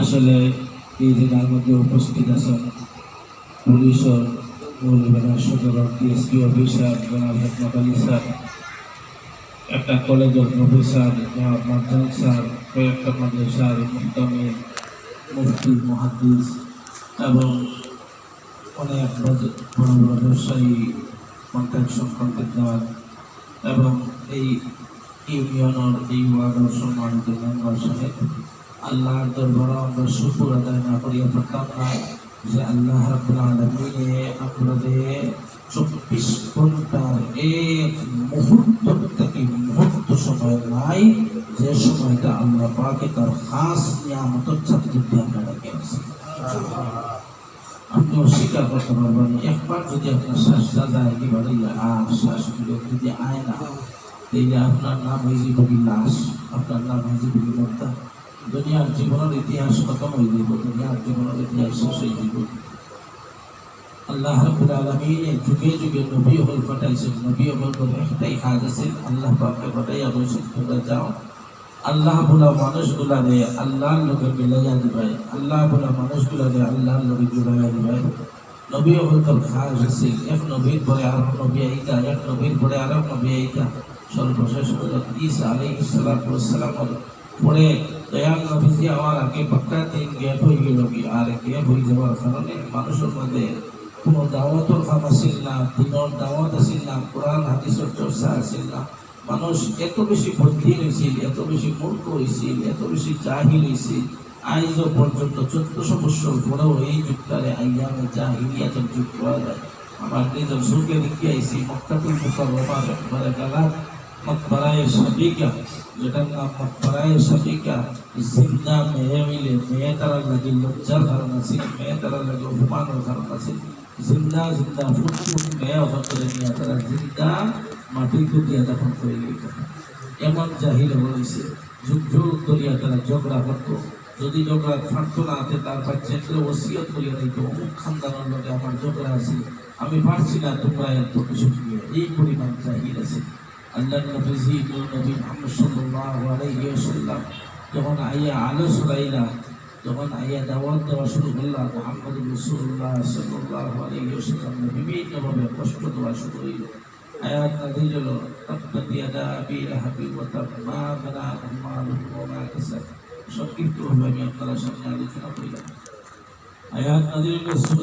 আসলে এই জেলার মধ্যে উপস্থিত আছেন পুলিশের মৌলবানা সদর ডিএসপি অফিসার জনাব হেকমত আলী স্যার, একটা কলেজের প্রফেসর জনাব মার্জান স্যার, কয়েকটা মাদ্রাসার মুহতামি মুফতি, মহাদিস এবং অনেক বড় বড় ব্যবসায়ী কন্ট্রাকশন কন্ট্রাক্টর এবং এই ইউনিয়নের এই ওয়ার্ডের সম্মানিত মেম্বার সাহেব আল্লাহর দরবারে আমরা শুকুর আদায় না করিয়া পারতাম না যে আল্লাহ রাব্বুল আলামিনে আপনাদের চব্বিশ ঘণ্টার এক মুহূর্ত থেকে মুহূর্ত সময় নাই, যে সময়টা আমরা পাকে তার খাস নিয়ামতের ছাত্রীকে আমরা রেখে আছি আপনি অস্বীকার করতে পারবেন। একবার যদি আপনার শ্বাসটা যায় একেবারে আর শ্বাসগুলো যদি আয় না তাইলে আপনার নাম হয়ে যাবে লাশ আপনার নাম হয়ে যাবে দুনিয়ার জীবনের ইতিহাস খতম হয়ে যাব দুনিয়ার জীবনের ইতিহাস শেষ হয়ে যাব আল্লাহ আলামিন যুগে যুগে নবী হল ফাটাইছেন নবী হল একটাই কাজ আছে, আল্লাহ পাকে ফাটাইয়া বলছে তোমরা যাও। আল্লাহ বলা মানুষগুলা আল্লাহর লোকে মিলাইয়া দিবে আল্লাহ বলা মানুষগুলা রে আল্লাহর লোকে জুড়াইয়া দিবে নবী হল খাস আছে, এক নবীর পরে আর নবী আইতা, এক নবীর পরে আর নবী আইতা। সর্বশেষ ঈসা আলাইহিস সালাতু সালাম পরে দয়াল নবীজি আমার আগে পাক্কা দিন গ্যাপ হয়ে গেল কি আর গ্যাপ হয়ে যাওয়ার কারণে মানুষের মধ্যে কোনো দাওয়াতর কাম আসিল না দিনের দাওয়াত আসিল না কোরআন হাদিসের চর্চা আসিল না মানুষ এত বেশি বুদ্ধি হয়েছিল এত বেশি মূর্খ হয়েছিল এত বেশি জাহিল হয়েছিল আজও পর্যন্ত চোদ্দশো বছর পরেও এই যুগটারে আইয়ামে জাহিলিয়াতের যুগ পাওয়া যায় আমার নিজের যুগে দেখে আইসি গালা মকবরায় সাবিকা যেটার নাম মকবরায় সাবিকা জিন্দা মেয়ে মিলে মেয়ে তারা লাগে লজ্জার কারণ আছে মেয়ে তারা লাগে অপমানের কারণ আছে জিন্দা জিন্দা ফুটফুট মেয়ে অভাব করে নিয়ে তারা জিন্দা মাটির কুটিয়া দখল করে গেল এমন জাহিল হয়েছে যুগ যুগ করিয়া তারা ঝগড়া করতো যদি ঝগড়া থাকতো না তার বাচ্চাকে ওসিয়ত করিয়া দিত অমুক খানদানের লোকে আমার ঝগড়া আছে আমি পারছি না তোমরা এত কিছু এই পরিমাণ জাহিল আছে আল্লাহ নবীজি নবী মুহাম্মদ সাল্লাল্লাহু আলাইহি ওয়াসাল্লাম যখন আইয়া আলো সুরাইলা যখন আইয়া দাওয়াত দেওয়া শুরু করলাম, মুহাম্মদ রাসূলুল্লাহ সাল্লাল্লাহু আলাইহি ওয়াসাল্লাম বিভিন্নভাবে কষ্ট দেওয়া শুরু হইল। আয়াত নাযিল হলো, তাব্বাত ইয়াদা আবি লাহাবি ওয়া তাব বানা মালুহু ওয়া মা কাসাব। সংক্ষিপ্তভাবে আমি আপনারা সামনে আলোচনা করলাম। আয়াত নাযিল হলো সূরা